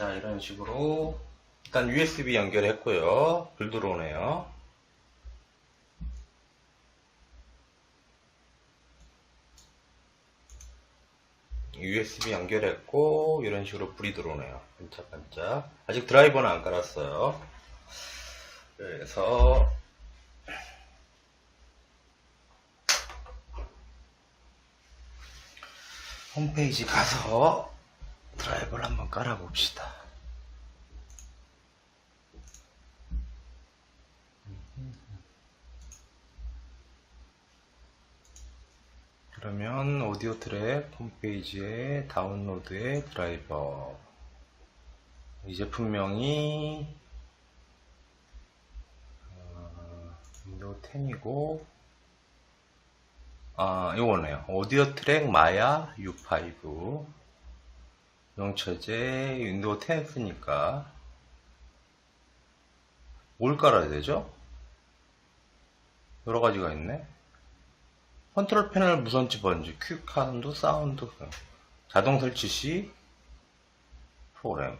자, 이런 식으로 일단 USB 연결했고요. 불 들어오네요. USB 연결했고 이런 식으로 불이 들어오네요. 반짝반짝. 아직 드라이버는 안 깔았어요. 그래서 홈페이지 가서 드라이버를 한번 깔아봅시다. 그러면 오디오 트랙 홈페이지에 다운로드의 드라이버. 이 제품명이 어, 윈도우 10이고 아 이거네요. 오디오 트랙 마야 U5 명처제 윈도우 10 쓰니까 뭘 깔아야 되죠? 여러 가지가 있네 컨트롤 패널 무선 집어넣지 퀵 카운트 사운드 자동 설치 시 프로그램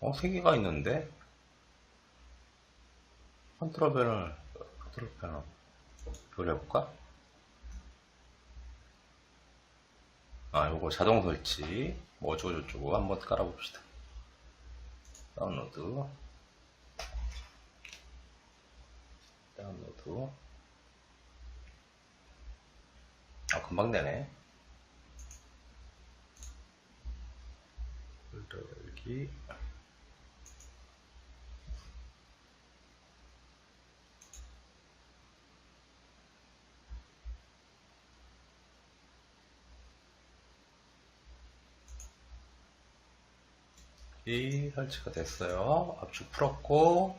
어, 세 개가 있는데 컨트롤 패널 컨트롤 패널 해볼까? 아 요거 자동 설치 뭐 어쩌고저쩌고 한번 깔아봅시다. 다운로드. 다운로드. 아 금방 되네. 폴더 열기 이 설치가 됐어요. 압축 풀었고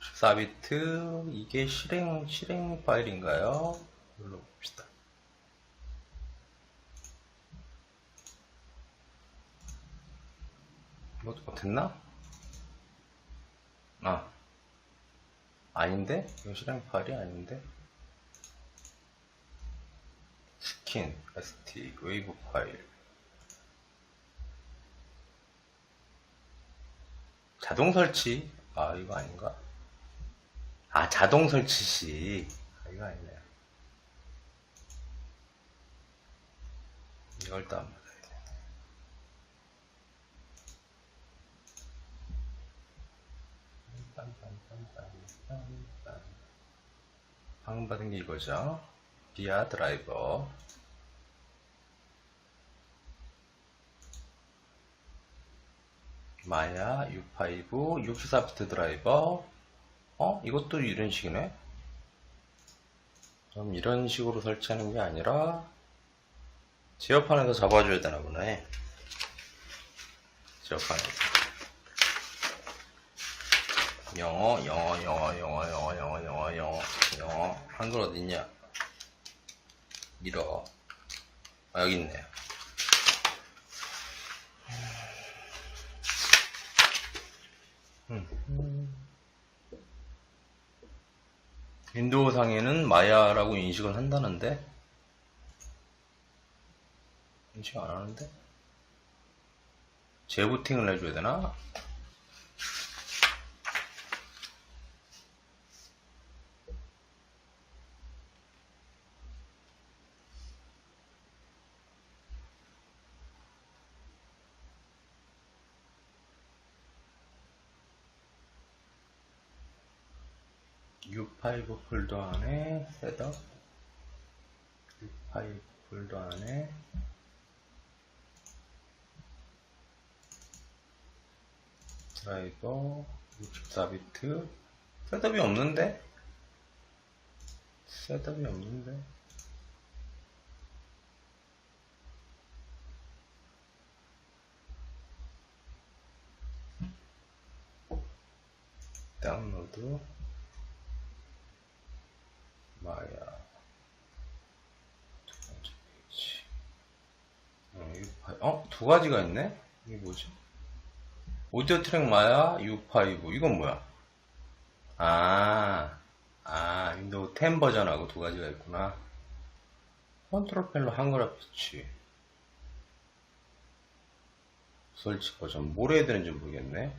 14비트 이게 실행 실행 파일인가요? 눌러봅시다. 뭐 됐나? 아 아닌데? 이거 실행 파일이 아닌데? 스킨 st 웨이브 파일 자동 설치? 아 이거 아닌가? 아 자동 설치 시. 아, 이거 아니네요 이걸 또 한번 방금 받은 게 이거죠. 비아 드라이버 마야 U5 64비트 드라이버. 어? 이것도 이런 식이네? 그럼 이런 식으로 설치하는 게 아니라 제어판에서 잡아줘야 되나 보네. 제어판에서 영어 영어 영어 영어 영어 영어 영어 영어 영어. 한글 어딨냐? 밀어. 아 여기 있네요 윈도우 상에는 마야라고 인식을 한다는데 인식 안 하는데 재부팅을 해줘야 되나? U5 폴더 안에 셋업 U5 폴더 안에 드라이버 64비트 셋업이 없는데? 셋업이 없는데? 다운로드 마야 두 번째 페이지 어? 두 가지가 있네? 이게 뭐지? 오디오 트랙 마야 U5 이건 뭐야? 아, 아 윈도우 10 버전하고 두 가지가 있구나 컨트롤 패널 한글 앞이치 설치 버전 뭘 해야 되는지 모르겠네.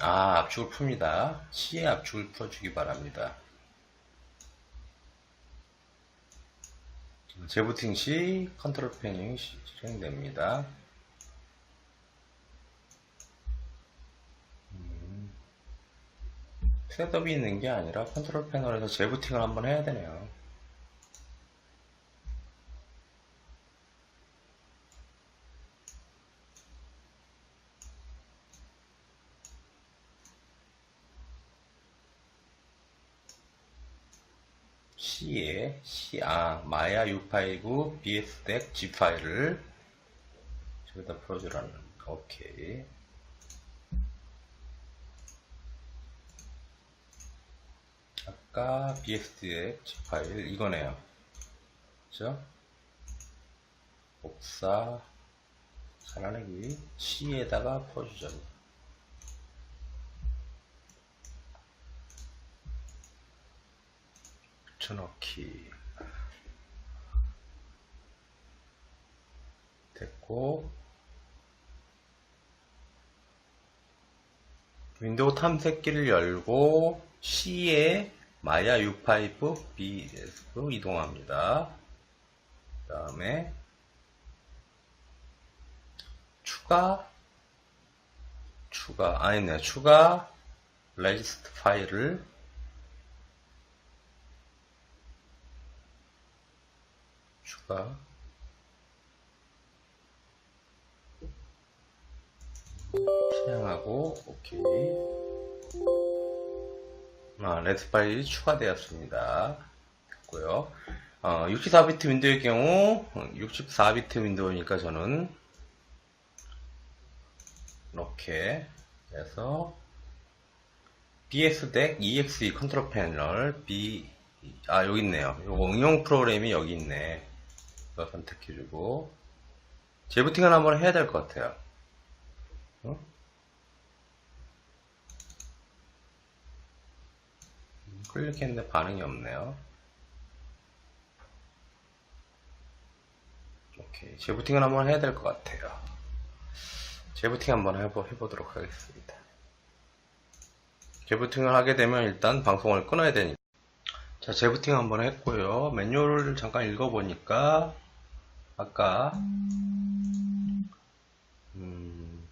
아, 압축을 풉니다. C의 압축을 풀어주기 바랍니다. 재부팅 시 컨트롤 패닝 시- 실행됩니다. 음, 셋업이 있는 게 아니라 컨트롤 패널에서 재부팅을 한번 해야 되네요. C에 C, 아, 마야 U5 BSDEC G 파일을 저기다 풀어주라는. 오케이. 아까 BSDEC G 파일 이거네요. 그죠? 복사, 잘라내기 C에다가 풀어주자. 붙여넣기 됐고 윈도우 탐색기를 열고 C에 마야 U5 BS로 이동합니다. 그 다음에 추가 추가 아니네 추가 레지스트 파일을 추가. 실행하고 오케이. 아, 레드 파일이 추가되었습니다. 됐고요. 어, 64비트 윈도우의 경우 64비트 윈도우니까 저는 이렇게 해서 BSDEC EXE 컨트롤 패널 B 아 여기 있네요. 요거 응용 프로그램이 여기 있네 선택해주고. 재부팅을 한번 해야 될 것 같아요. 어? 음, 클릭했는데 반응이 없네요. 오케이. 재부팅을 한번 해야 될 것 같아요. 재부팅 한번 해보, 해보도록 하겠습니다. 재부팅을 하게 되면 일단 방송을 끊어야 되니까. 자 재부팅 한번 했고요. 매뉴얼을 잠깐 읽어보니까 아까 음,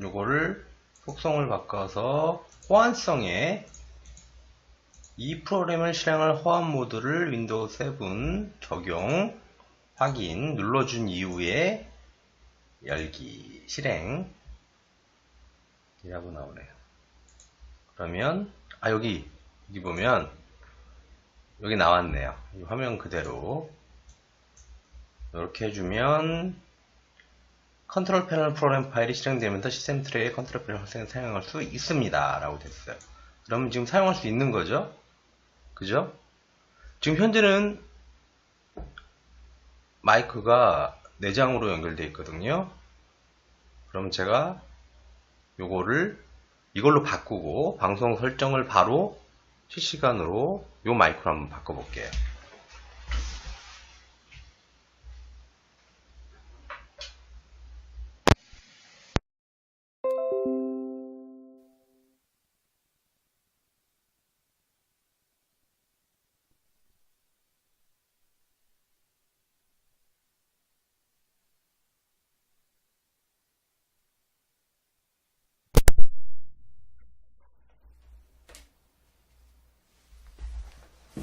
요거를 속성을 바꿔서 호환성에 이 프로그램을 실행할 호환 모드를 윈도우 7 적용 확인 눌러준 이후에 열기 실행 이라고 나오네요. 그러면 아 여기 여기 보면 여기 나왔네요. 이 화면 그대로 이렇게 해주면 컨트롤 패널 프로그램 파일이 실행되면서 시스템 트레이의 컨트롤 패널 활성을 사용할 수 있습니다. 라고 됐어요. 그러면 지금 사용할 수 있는 거죠? 그죠? 지금 현재는 마이크가 내장으로 연결되어 있거든요. 그럼 제가 요거를 이걸로 바꾸고 방송 설정을 바로 실시간으로 요 마이크로 한번 바꿔볼게요.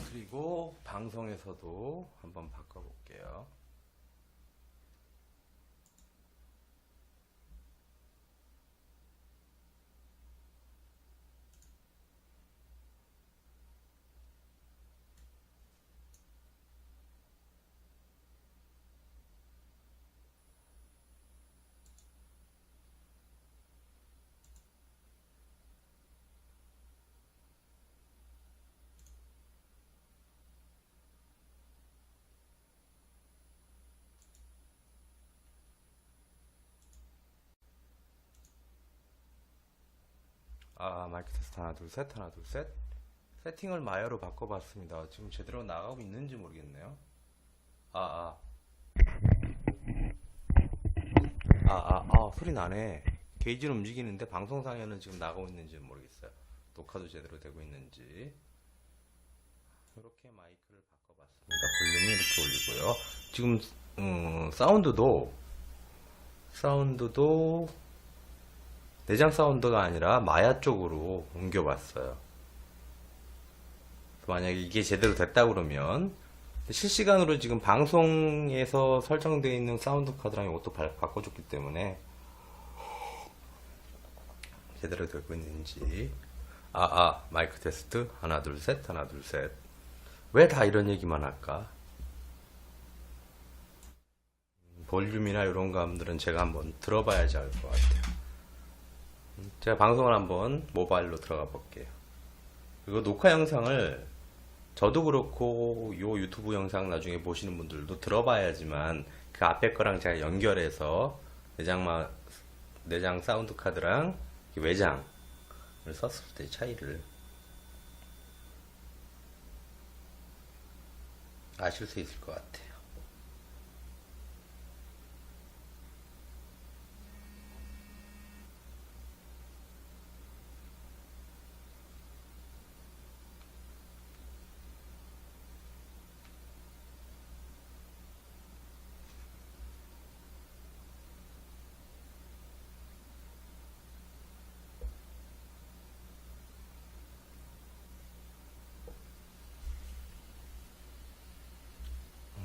그리고 방송에서도 한번 바꿔볼게요. 아, 마이크 테스트 하나, 둘, 셋, 하나, 둘, 셋. 세팅을 마야로 바꿔봤습니다. 지금 제대로 나가고 있는지 모르겠네요. 아, 아. 아, 아, 아, 소리 나네. 게이지는 움직이는데 방송상에는 지금 나가고 있는지 모르겠어요. 녹화도 제대로 되고 있는지. 이렇게 마이크를 바꿔봤습니다. 볼륨을 이렇게 올리고요. 지금, 음, 사운드도, 사운드도, 내장 사운드가 아니라 마야 쪽으로 옮겨봤어요. 만약에 이게 제대로 됐다 그러면 실시간으로 지금 방송에서 설정되어 있는 사운드 카드랑 이것도 바, 바꿔줬기 때문에 제대로 되고 있는지. 아아 마이크 테스트. 하나 둘 셋 하나 둘 셋. 왜 다 이런 얘기만 할까? 음, 볼륨이나 이런 감들은 제가 한번 들어봐야지 알 것 같아요. 음, 제가 방송을 한번 모바일로 들어가 볼게요 이거 녹화 영상을 저도 그렇고 요 유튜브 영상 나중에 보시는 분들도 들어봐야지만 그 앞에 거랑 제가 연결해서 내장마 내장 사운드 카드랑 이 외장을 썼을 때 차이를 아실 수 있을 것 같아요.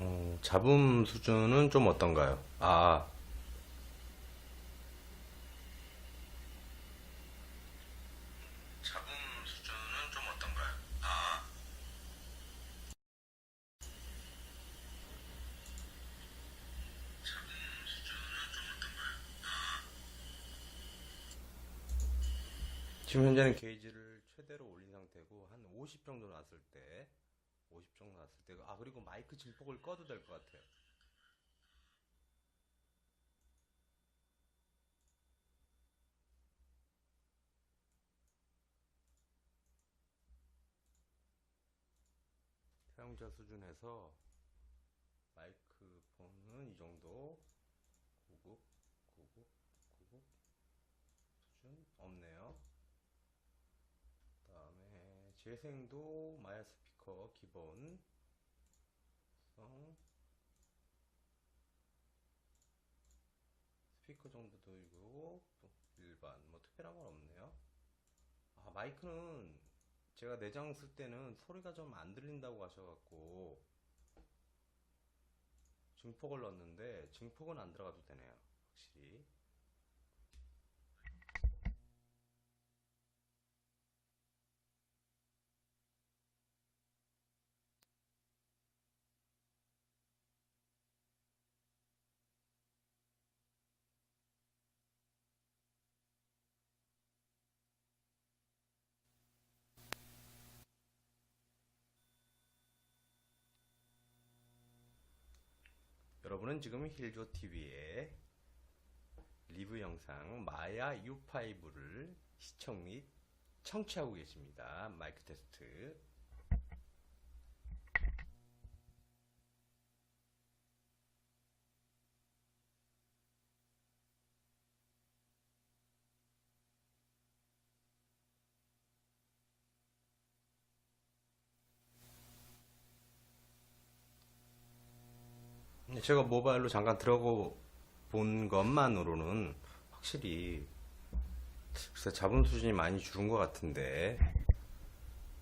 어, 잡음 수준은 좀 어떤가요? 아, 잡음 수준은 좀 어떤가요? 아, 잡음 수준은 좀 어떤가요? 아. 지금 현재는 게이지를 최대로 올린 상태고 한 50 정도 났을 때 50 정도 났을 때 아 그리고 마이크 증폭을 꺼도 될 것 같아요. 사용자 수준에서 마이크폰은 이 정도 고급 고급 고급 수준 없네요. 다음에 재생도 마야 스피 커 기본 성 스피커 정도도 이고 일반 뭐 특별한 건 없네요. 아 마이크는 제가 내장 쓸 때는 소리가 좀 안 들린다고 하셔갖고 증폭을 넣었는데 증폭은 안 들어가도 되네요. 확실히. 여러분은 지금 힐조 TV의 리뷰 영상 마야 U5를 시청 및 청취하고 계십니다. 마이크 테스트. 제가 모바일로 잠깐 들어가 본 것만으로는 확실히 글쎄 잡음 수준이 많이 줄은 것 같은데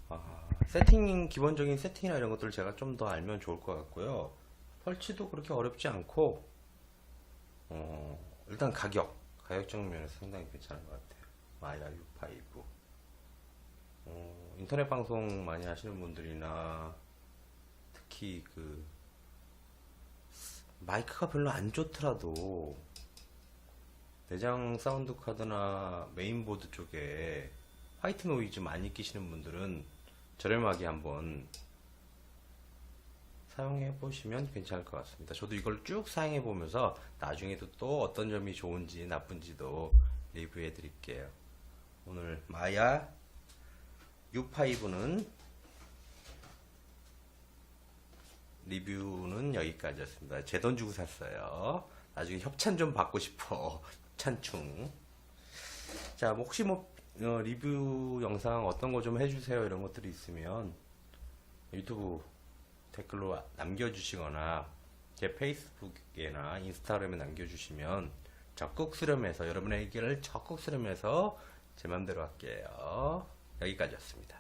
아, 세팅 기본적인 세팅이나 이런 것들을 제가 좀 더 알면 좋을 것 같고요. 설치도 그렇게 어렵지 않고 어, 일단 가격 가격적 면에서 상당히 괜찮은 것 같아요. 마야 U5 어, 인터넷 방송 많이 하시는 분들이나 특히 그 마이크가 별로 안 좋더라도 내장 사운드 카드나 메인보드 쪽에 화이트 노이즈 많이 끼시는 분들은 저렴하게 한번 사용해 보시면 괜찮을 것 같습니다. 저도 이걸 쭉 사용해 보면서 나중에도 또 어떤 점이 좋은지 나쁜지도 리뷰해 드릴게요. 오늘 마야 U5는 리뷰는 여기까지였습니다. 제 돈 주고 샀어요. 나중에 협찬 좀 받고 싶어. 협찬충. 자, 뭐 혹시 뭐 어, 리뷰 영상 어떤 거 좀 해주세요 이런 것들이 있으면 유튜브 댓글로 남겨주시거나 제 페이스북이나 인스타그램에 남겨주시면 적극 수렴해서 여러분의 의견을 적극 수렴해서 제 맘대로 할게요. 여기까지였습니다.